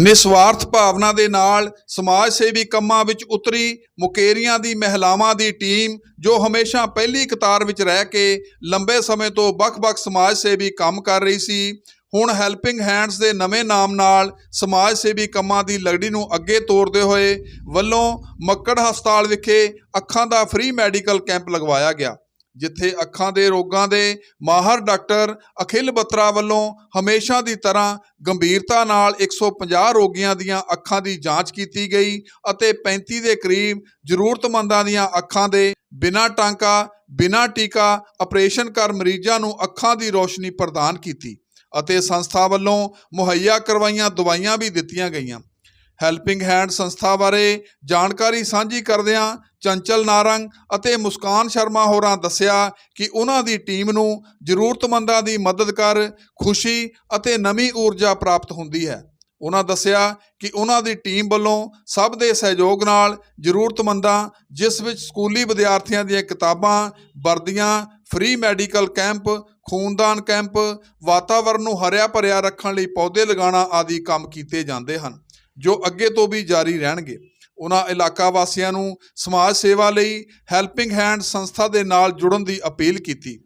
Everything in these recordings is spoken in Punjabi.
ਨਿਸਵਾਰਥ ਭਾਵਨਾ ਦੇ ਨਾਲ ਸਮਾਜ ਸੇਵੀ ਕੰਮਾਂ ਵਿੱਚ ਉਤਰੀ, ਮੁਕੇਰੀਆਂ ਦੀ ਮਹਿਲਾਵਾਂ ਦੀ ਟੀਮ, ਜੋ ਹਮੇਸ਼ਾ ਪਹਿਲੀ ਕਤਾਰ ਵਿੱਚ ਰਹਿ ਕੇ ਲੰਬੇ ਸਮੇਂ ਤੋਂ ਵੱਖ-ਵੱਖ ਸਮਾਜ ਸੇਵੀ ਕੰਮ ਕਰ ਰਹੀ ਸੀ, ਹੁਣ ਹੈਲਪਿੰਗ ਹੈਂਡਸ ਦੇ ਨਵੇਂ ਨਾਮ ਨਾਲ ਸਮਾਜ ਸੇਵੀ ਕੰਮਾਂ ਦੀ ਲਗੜੀ ਨੂੰ ਅੱਗੇ ਤੋਰਦੇ ਹੋਏ ਵੱਲੋਂ ਮੱਕੜ ਹਸਪਤਾਲ ਵਿਖੇ ਅੱਖਾਂ ਦਾ ਫ੍ਰੀ ਮੈਡੀਕਲ ਕੈਂਪ ਲਗਵਾਇਆ ਗਿਆ। ਜਿੱਥੇ ਅੱਖਾਂ ਦੇ ਰੋਗਾਂ ਦੇ ਮਾਹਰ ਡਾਕਟਰ ਅਖਿਲ ਬੱਤਰਾ ਵੱਲੋਂ ਹਮੇਸ਼ਾ ਦੀ ਤਰ੍ਹਾਂ ਗੰਭੀਰਤਾ ਨਾਲ 150 ਰੋਗੀਆਂ ਦੀਆਂ ਅੱਖਾਂ ਦੀ ਜਾਂਚ ਕੀਤੀ ਗਈ ਅਤੇ 35 ਦੇ ਕਰੀਬ ਜ਼ਰੂਰਤਮੰਦਾਂ ਦੀਆਂ ਅੱਖਾਂ ਦੇ ਬਿਨਾਂ ਟਾਂਕਾ, ਬਿਨਾਂ ਟੀਕਾ ਆਪਰੇਸ਼ਨ ਕਰ ਮਰੀਜ਼ਾਂ ਨੂੰ ਅੱਖਾਂ ਦੀ ਰੋਸ਼ਨੀ ਪ੍ਰਦਾਨ ਕੀਤੀ ਅਤੇ ਸੰਸਥਾ ਵੱਲੋਂ ਮੁਹੱਈਆ ਕਰਵਾਈਆਂ ਦਵਾਈਆਂ ਵੀ ਦਿੱਤੀਆਂ ਗਈਆਂ। ਹੈਲਪਿੰਗ ਹੈਂਡ ਸੰਸਥਾ ਬਾਰੇ ਜਾਣਕਾਰੀ ਸਾਂਝੀ ਕਰਦਿਆਂ ਚੰਚਲ ਨਾਰੰਗ ਅਤੇ ਮੁਸਕਾਨ ਸ਼ਰਮਾ ਹੋਰਾਂ ਦੱਸਿਆ ਕਿ ਉਹਨਾਂ ਦੀ ਟੀਮ ਨੂੰ ਜ਼ਰੂਰਤਮੰਦਾਂ ਦੀ ਮਦਦ ਕਰ ਖੁਸ਼ੀ ਅਤੇ ਨਵੀਂ ਊਰਜਾ ਪ੍ਰਾਪਤ ਹੁੰਦੀ ਹੈ। ਉਹਨਾਂ ਦੱਸਿਆ ਕਿ ਉਹਨਾਂ ਦੀ ਟੀਮ ਵੱਲੋਂ ਸਭ ਦੇ ਸਹਿਯੋਗ ਨਾਲ ਜ਼ਰੂਰਤਮੰਦਾਂ, ਜਿਸ ਵਿੱਚ ਸਕੂਲੀ ਵਿਦਿਆਰਥੀਆਂ ਦੀਆਂ ਕਿਤਾਬਾਂ, ਵਰਦੀਆਂ, ਫ੍ਰੀ ਮੈਡੀਕਲ ਕੈਂਪ, ਖੂਨਦਾਨ ਕੈਂਪ ਵਾਤਾਵਰਣ ਨੂੰ ਹਰਿਆ ਭਰਿਆ ਰੱਖਣ ਲਈ ਪੌਦੇ ਲਗਾਉਣਾ ਆਦਿ ਕੰਮ ਕੀਤੇ ਜਾਂਦੇ ਹਨ। ਜੋ ਅੱਗੇ ਤੋਂ ਵੀ ਜਾਰੀ ਰਹਿਣਗੇ। ਉਹਨਾਂ ਇਲਾਕਾ ਵਾਸੀਆਂ ਨੂੰ ਸਮਾਜ ਸੇਵਾ ਲਈ ਹੈਲਪਿੰਗ ਹੈਂਡ ਸੰਸਥਾ ਦੇ ਨਾਲ ਜੁੜਨ ਦੀ ਅਪੀਲ ਕੀਤੀ।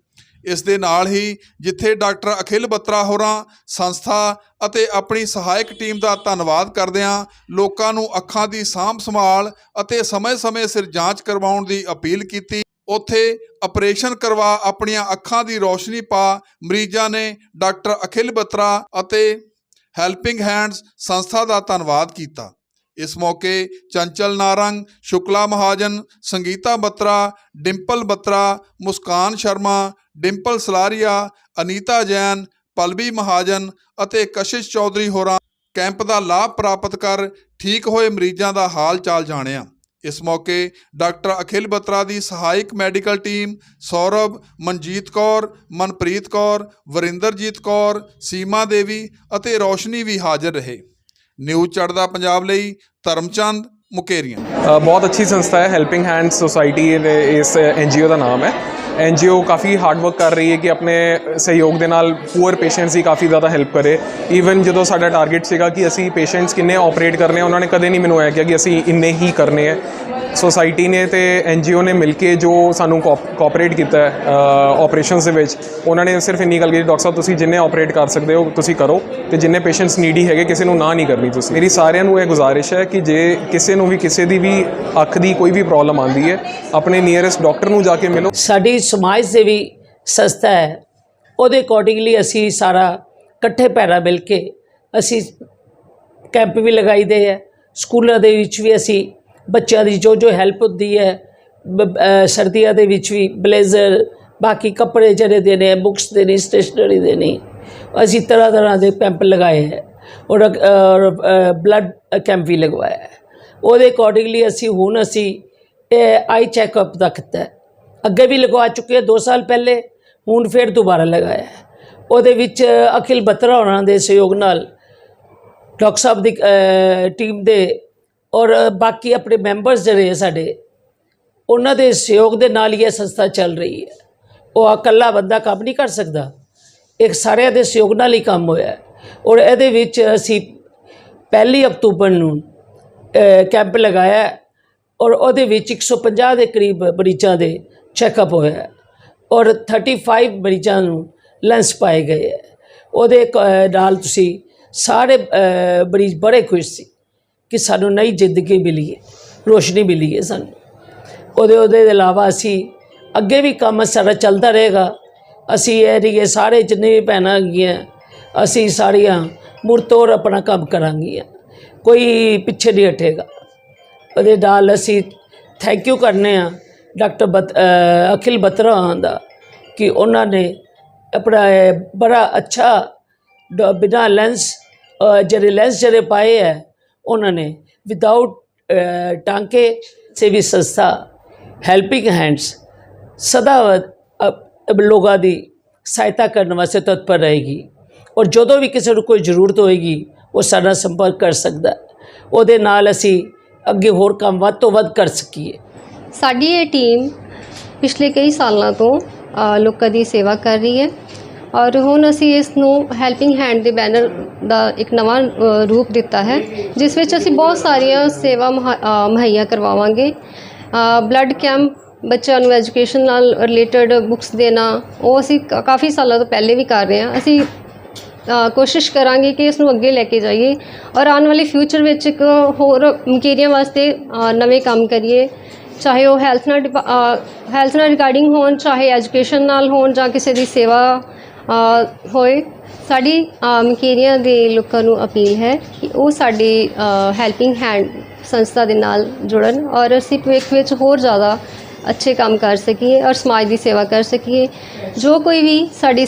ਇਸ ਦੇ ਨਾਲ ਹੀ ਜਿੱਥੇ ਡਾਕਟਰ ਅਖਿਲ ਬੱਤਰਾ ਹੋਰਾਂ, ਸੰਸਥਾ ਅਤੇ ਆਪਣੀ ਸਹਾਇਕ ਟੀਮ ਦਾ ਧੰਨਵਾਦ ਕਰਦਿਆਂ ਲੋਕਾਂ ਨੂੰ ਅੱਖਾਂ ਦੀ ਸਾਂਭ ਸੰਭਾਲ ਅਤੇ ਸਮੇਂ-ਸਮੇਂ ਸਿਰ ਜਾਂਚ ਕਰਵਾਉਣ ਦੀ ਅਪੀਲ ਕੀਤੀ, ਉੱਥੇ ਆਪਰੇਸ਼ਨ ਕਰਵਾ ਆਪਣੀਆਂ ਅੱਖਾਂ ਦੀ ਰੋਸ਼ਨੀ ਪਾ ਮਰੀਜ਼ਾਂ ਨੇ ਡਾਕਟਰ ਅਖਿਲ ਬੱਤਰਾ ਅਤੇ ਹੈਲਪਿੰਗ ਹੈਂਡਸ ਸੰਸਥਾ ਦਾ ਧੰਨਵਾਦ ਕੀਤਾ। ਇਸ ਮੌਕੇ ਚੰਚਲ ਨਾਰੰਗ, ਸ਼ੁਕਲਾ ਮਹਾਜਨ, ਸੰਗੀਤਾ ਬੱਤਰਾ, ਡਿੰਪਲ ਬੱਤਰਾ, ਮੁਸਕਾਨ ਸ਼ਰਮਾ, ਡਿੰਪਲ ਸਲਾਰੀਆ, ਅਨੀਤਾ ਜੈਨ ਪਲਬੀ ਮਹਾਜਨ ਅਤੇ ਕਸ਼ਿਸ਼ ਚੌਧਰੀ ਹੋਰਾਂ ਕੈਂਪ ਦਾ ਲਾਭ ਪ੍ਰਾਪਤ ਕਰ ਠੀਕ ਹੋਏ ਮਰੀਜ਼ਾਂ ਦਾ ਹਾਲ ਚਾਲ ਜਾਣਿਆ। ਇਸ ਮੌਕੇ ਡਾਕਟਰ ਅਖਿਲ ਬੱਤਰਾ ਦੀ ਸਹਾਇਕ ਮੈਡੀਕਲ ਟੀਮ ਸੌਰਭ ਮਨਜੀਤ ਕੌਰ, ਮਨਪ੍ਰੀਤ ਕੌਰ, ਵਰਿੰਦਰਜੀਤ ਕੌਰ, ਸੀਮਾ ਦੇਵੀ ਅਤੇ ਰੌਸ਼ਨੀ ਵੀ ਹਾਜ਼ਰ ਰਹੇ। ਨਿਊਜ਼ ਚੜਦਾ ਪੰਜਾਬ ਲਈ ਧਰਮਚੰਦ ਮੁਕੇਰੀਆਂ। ਬਹੁਤ ਅੱਛੀ ਸੰਸਥਾ ਹੈ ਹੈਲਪਿੰਗ ਹੈਂਡ ਸੁਸਾਇਟੀ ਇਸ ਐਨਜੀਓ ਦਾ ਨਾਮ ਹੈ। ਐਨਜੀਓ ਕਾਫੀ ਹਾਰਡ ਵਰਕ ਕਰ ਰਹੀ ਹੈ ਕਿ ਆਪਣੇ ਸਹਿਯੋਗ ਦੇ ਨਾਲ ਪੂਅਰ ਪੇਸ਼ੈਂਟਸ ਦੀ ਕਾਫੀ ਜ਼ਿਆਦਾ ਹੈਲਪ ਕਰੇ। ਈਵਨ ਜਦੋਂ ਸਾਡਾ ਟਾਰਗੇਟ ਸੀਗਾ ਕਿ ਅਸੀਂ ਪੇਸ਼ੈਂਟਸ ਕਿੰਨੇ ਆਪਰੇਟ ਕਰਨੇ ਆ ਉਹਨਾਂ ਨੇ ਕਦੇ ਨਹੀਂ ਮੈਨੂੰ ਇਹ ਕਿਹਾ ਕਿ ਅਸੀਂ ਇੰਨੇ ਹੀ ਕਰਨੇ ਆ ਸੋਸਾਇਟੀ ਨੇ ਤੇ ਐਨਜੀਓ ਨੇ ਮਿਲ ਕੇ ਜੋ ਸਾਨੂੰ ਕੋਆਪਰੇਟ ਕੀਤਾ ਹੈ ਆਪਰੇਸ਼ਨਸ ਦੇ ਵਿੱਚ, ਉਹਨਾਂ ਨੇ ਸਿਰਫ ਇੰਨੀ ਗੱਲ ਕੀਤੀ, ਡਾਕਟਰ ਸਾਹਿਬ, ਤੁਸੀਂ ਜਿੰਨੇ ਆਪਰੇਟ ਕਰ ਸਕਦੇ ਹੋ, ਤੁਸੀਂ ਕਰੋ ਤੇ ਜਿੰਨੇ ਪੇਸ਼ੈਂਟਸ ਨੀਡੀ ਹੈਗੇ, ਕਿਸੇ ਨੂੰ ਨਾ ਨਹੀਂ ਕਰਨੀ ਤੁਸੀਂ। ਮੇਰੀ ਸਾਰਿਆਂ ਨੂੰ ਇਹ ਗੁਜ਼ਾਰਿਸ਼ ਹੈ ਕਿ ਜੇ ਕਿਸੇ ਨੂੰ ਵੀ, ਕਿਸੇ ਦੀ ਵੀ ਅੱਖ ਦੀ ਕੋਈ ਵੀ ਪ੍ਰੋਬਲਮ ਆਉਂਦੀ ਹੈ, ਆਪਣੇ ਨੀਅਰੈਸਟ ਡਾਕਟਰ ਨੂੰ ਜਾ ਕੇ ਮਿਲੋ। ਸਾਡੀ ਸਮਾਜ ਸੇਵੀ ਸੰਸਥਾ ਹੈ, ਉਹਦੇ ਅਕੋਰਡਿੰਗਲੀ ਅਸੀਂ ਸਾਰਾ ਇਕੱਠੇ ਪੈਰਾ ਮਿਲ ਕੇ ਅਸੀਂ ਕੈਂਪ ਵੀ ਲਗਾਈਦੇ ਹੈ, ਸਕੂਲਾਂ ਦੇ ਵਿੱਚ ਵੀ ਅਸੀਂ ਬੱਚਿਆਂ ਦੀ ਜੋ ਜੋ ਹੈਲਪ ਹੁੰਦੀ ਹੈ, ਬ- ਸਰਦੀਆਂ ਦੇ ਵਿੱਚ ਵੀ ਬਲੇਜ਼ਰ ਬਾਕੀ ਕੱਪੜੇ ਜਿਹੜੇ ਦੇਣੇ ਬੁੱਕਸ ਦੇਣੀ ਸਟੇਸ਼ਨਰੀ ਦੇਣੀ, ਅਸੀਂ ਤਰ੍ਹਾਂ ਤਰ੍ਹਾਂ ਦੇ ਕੈਂਪ ਲਗਾਏ ਹੈ। ਔਰ ਬਲੱਡ ਕੈਂਪ ਵੀ ਲਗਵਾਇਆ ਹੈ। ਉਹਦੇ ਅਕੋਰਡਿੰਗਲੀ ਅਸੀਂ ਹੁਣ ਅਸੀਂ ਆਈ ਚੈੱਕਅਪ ਦਾ ਕੀਤਾ ਅੱਗੇ ਵੀ ਲਗਵਾ ਚੁੱਕੇ ਹਾਂ 2 ਸਾਲ ਪਹਿਲੇ, ਹੁਣ ਫਿਰ ਦੁਬਾਰਾ ਲਗਾਇਆ ਉਹਦੇ ਵਿੱਚ ਅਖਿਲ ਬੱਤਰਾ ਹੋਰਾਂ ਦੇ ਸਹਿਯੋਗ ਨਾਲ, ਡਾਕਟਰ ਸਾਹਿਬ ਦੀ ਟੀਮ ਦੇ ਔਰ ਬਾਕੀ ਆਪਣੇ ਮੈਂਬਰਸ ਜਿਹੜੇ ਹੈ ਸਾਡੇ, ਉਹਨਾਂ ਦੇ ਸਹਿਯੋਗ ਦੇ ਨਾਲ ਹੀ ਇਹ ਸੰਸਥਾ ਚੱਲ ਰਹੀ ਹੈ। ਉਹ ਇਕੱਲਾ ਬੰਦਾ ਕੰਮ ਨਹੀਂ ਕਰ ਸਕਦਾ। ਇੱਕ ਸਾਰਿਆਂ ਦੇ ਸਹਿਯੋਗ ਨਾਲ ਹੀ ਕੰਮ ਹੋਇਆ ਔਰ ਇਹਦੇ ਵਿੱਚ ਅਸੀਂ ਪਹਿਲੀ ਅਕਤੂਬਰ ਨੂੰ ਕੈਂਪ ਲਗਾਇਆ ਔਰ ਉਹਦੇ ਵਿੱਚ 150 ਦੇ ਕਰੀਬ ਮਰੀਜ਼ਾਂ ਦੇ ਚੈੱਕਅਪ ਹੋਇਆ ਹੈ ਔਰ 35 ਮਰੀਜ਼ਾਂ ਨੂੰ ਲੈਂਸ ਪਾਏ ਗਏ ਹੈ। ਉਹਦੇ ਕ- ਨਾਲ ਤੁਸੀਂ ਸਾਰੇ ਮਰੀਜ਼ ਬੜੇ ਖੁਸ਼ ਸੀ। ਕਿ ਸਾਨੂੰ ਨਈ ਜ਼ਿੰਦਗੀ ਮਿਲੀ ਹੈ ਰੋਸ਼ਨੀ ਮਿਲੀ ਹੈ ਸਾਨੂੰ। ਉਹਦੇ ਉਹਦੇ ਇਲਾਵਾ ਅਸੀਂ ਅੱਗੇ ਵੀ ਕੰਮ ਸਾਡਾ ਚੱਲਦਾ ਰਹੇਗਾ। ਅਸੀਂ ਇਹ ਰਹੀਏ ਸਾਰੇ ਜਿੰਨੇ ਵੀ ਭੈਣਾਂ ਹੈਗੀਆਂ, ਅਸੀਂ ਸਾਰੀਆਂ ਮੁਰਤੋਰ ਆਪਣਾ ਕੰਮ ਕਰਾਂਗੀਆਂ। ਕੋਈ ਪਿੱਛੇ ਨਹੀਂ ਹਟੇਗਾ। ਉਹਦੇ ਨਾਲ ਅਸੀਂ ਥੈਂਕ ਯੂ ਕਰਨੇ ਆ ਡਾਕਟਰ ਬਤ ਅਖਿਲ ਬਤਰਾ ਦਾ ਕਿ ਉਹਨਾਂ ਨੇ ਆਪਣਾ ਬੜਾ ਅੱਛਾ ਡ- ਬਿਨਾਂ ਲੈਂਸ ਜਿਹੜੇ ਲੈਂਸ ਜਿਹੜੇ ਪਾਏ ਹੈ ਉਹਨਾਂ ਨੇ ਵਿਦਆਊਟ ਟਾਂਕੇ ਸੇਵੀ ਸੰਸਥਾ ਹੈਲਪਿੰਗ ਹੈਂਡਸ ਸਦਾ ਲੋਕਾਂ ਦੀ ਸਹਾਇਤਾ ਕਰਨ ਵਾਸਤੇ ਤਤਪਰ ਰਹੇਗੀ। ਔਰ ਜਦੋਂ ਵੀ ਕਿਸੇ ਨੂੰ ਕੋਈ ਜ਼ਰੂਰਤ ਹੋਏਗੀ, ਉਹ ਸਾਡਾ ਸੰਪਰਕ ਕਰ ਸਕਦਾ ਉਹਦੇ ਨਾਲ ਅਸੀਂ ਅੱਗੇ ਹੋਰ ਕੰਮ ਵੱਧ ਤੋਂ ਵੱਧ ਕਰ ਸਕੀਏ। ਸਾਡੀ ਇਹ ਟੀਮ ਪਿਛਲੇ ਕਈ ਸਾਲਾਂ ਤੋਂ ਲੋਕਾਂ ਦੀ ਸੇਵਾ ਕਰ ਰਹੀ ਹੈ। ਔਰ ਹੁਣ ਅਸੀਂ ਇਸ ਨੂੰ ਹੈਲਪਿੰਗ ਹੈਂਡ ਦੇ ਬੈਨਰ ਦਾ ਇੱਕ ਨਵਾਂ ਰੂਪ ਦਿੱਤਾ ਹੈ, ਜਿਸ ਵਿੱਚ ਅਸੀਂ ਬਹੁਤ ਸਾਰੀਆਂ ਸੇਵਾ ਮੁਹਾ- ਮੁਹੱਈਆ ਕਰਵਾਵਾਂਗੇ। ਬਲੱਡ ਕੈਂਪ ਬੱਚਿਆਂ ਨੂੰ ਐਜੂਕੇਸ਼ਨ ਨਾਲ ਰਿਲੇਟਡ ਬੁੱਕਸ ਦੇਣਾ, ਉਹ ਅਸੀਂ ਕ- ਕਾਫੀ ਸਾਲਾਂ ਤੋਂ ਪਹਿਲੇ ਵੀ ਕਰ ਰਹੇ ਹਾਂ। ਅਸੀਂ ਕੋਸ਼ਿਸ਼ ਕਰਾਂਗੇ ਕਿ ਇਸ ਨੂੰ ਅੱਗੇ ਲੈ ਕੇ ਜਾਈਏ ਔਰ ਆਉਣ ਵਾਲੇ ਫਿਊਚਰ ਵਿੱਚ ਇੱਕ ਹੋਰ ਮਕੇਰੀਆਂ ਵਾਸਤੇ ਨਵੇਂ ਕੰਮ ਕਰੀਏ। ਚਾਹੇ ਉਹ ਹੈਲਥ ਨਾਲ ਹੈਲਥ ਨਾਲ ਰਿਗਾਰਡਿੰਗ ਹੋਣ, ਚਾਹੇ ਐਜੂਕੇਸ਼ਨ ਨਾਲ ਹੋਣ ਜਾਂ ਕਿਸੇ ਦੀ ਸੇਵਾ ਹੋਏ। ਸਾਡੀ ਮਕੇਰੀਆਂ ਦੇ ਲੋਕਾਂ ਨੂੰ ਅਪੀਲ ਹੈ ਕਿ ਉਹ ਸਾਡੀ ਹੈਲਪਿੰਗ ਹੈਂਡ ਸੰਸਥਾ ਦੇ ਨਾਲ ਜੁੜਨ ਔਰ ਅਸੀਂ ਭਵਿੱਖ ਵਿੱਚ ਹੋਰ ਜ਼ਿਆਦਾ ਅੱਛੇ ਕੰਮ ਕਰ ਸਕੀਏ ਔਰ ਸਮਾਜ ਦੀ ਸੇਵਾ ਕਰ ਸਕੀਏ। ਜੋ ਕੋਈ ਵੀ ਸਾਡੀ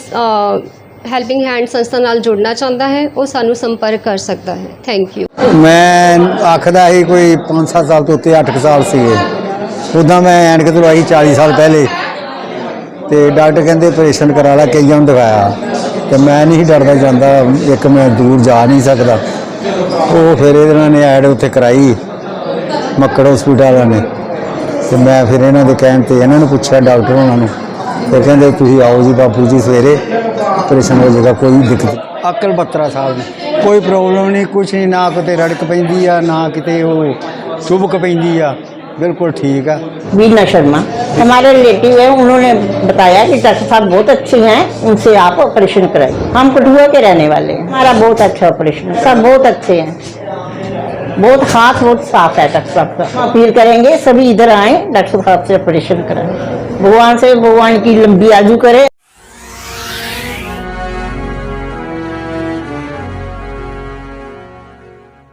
ਹੈਲਪਿੰਗ ਹੈਂਡ ਸੰਸਥਾ ਨਾਲ ਜੁੜਨਾ ਚਾਹੁੰਦਾ ਹੈ, ਉਹ ਸਾਨੂੰ ਸੰਪਰਕ ਕਰ ਸਕਦਾ ਹੈ। ਥੈਂਕ ਯੂ ਮੈਂ ਆਖਦਾ ਸੀ ਕੋਈ 5-7 ਸਾਲ ਤੋਂ ਉੱਤੇ 8 ਸਾਲ ਸੀਗੇ। ਉਦਾਂ ਮੈਂ ਐਨਕ ਤੋਂ ਆਈ 40 ਸਾਲ ਪਹਿਲੇ। ਤੇ ਡਾਕਟਰ ਕਹਿੰਦੇ ਆਪਰੇਸ਼ਨ ਕਰਾ ਲਾ, ਕਈਆਂ ਨੂੰ ਦਿਖਾਇਆ। ਤੇ ਮੈਂ ਨਹੀਂ ਸੀ ਡਰਦਾ ਜਾਂਦਾ, ਇੱਕ ਮੈਂ ਦੂਰ ਜਾ ਨਹੀਂ ਸਕਦਾ। ਉਹ ਫਿਰ ਇਹਨਾਂ ਨੇ ਐਡ ਉੱਥੇ ਕਰਾਈ, ਮੱਕੜ ਹਸਪੀਟਲ ਵਾਲਿਆਂ ਨੇ। ਤੇ ਮੈਂ ਫਿਰ ਇਹਨਾਂ ਦੇ ਕਹਿਣ ਤੇ ਇਹਨਾਂ ਨੂੰ ਪੁੱਛਿਆ ਡਾਕਟਰ ਉਹਨਾਂ ਨੂੰ। ਤੇ ਕਹਿੰਦੇ, ਤੁਸੀਂ ਆਓ ਜੀ ਬਾਪੂ ਜੀ ਸਵੇਰੇ ਆਪਰੇਸ਼ਨ ਹੋ ਜਾਏਗਾ, ਕੋਈ ਦਿੱਕਤ ਅਕਲ 72 ਸਾਹਿਬ ਦੀ। ਕੋਈ ਪ੍ਰੋਬਲਮ ਨਹੀਂ, ਕੁਛ ਨਹੀਂ, ਨਾ ਕਿਤੇ ਰੜਕ ਪੈਂਦੀ ਆ, ਨਾ ਕਿਤੇ ਉਹ ਚੁਬਕ ਪੈਂਦੀ ਆ। ਬਿਲकुल ठीक है। वीना शर्मा, हमारे रिलेटिव है, उन्होंने बताया कि डॉक्टर साहब बहुत अच्छे हैं, उनसे आप ऑपरेशन कराइए। हम कठुआ के रहने वाले हैं। हमारा बहुत अच्छा ऑपरेशन है। सब बहुत अच्छे हैं। बहुत हाथ बहुत साफ़ है डॉक्टर साहब का। अपील करेंगे, सभी इधर आए, डॉक्टर साहब से ऑपरेशन कराएँ। भगवान से भगवान की लंबी आजू करे।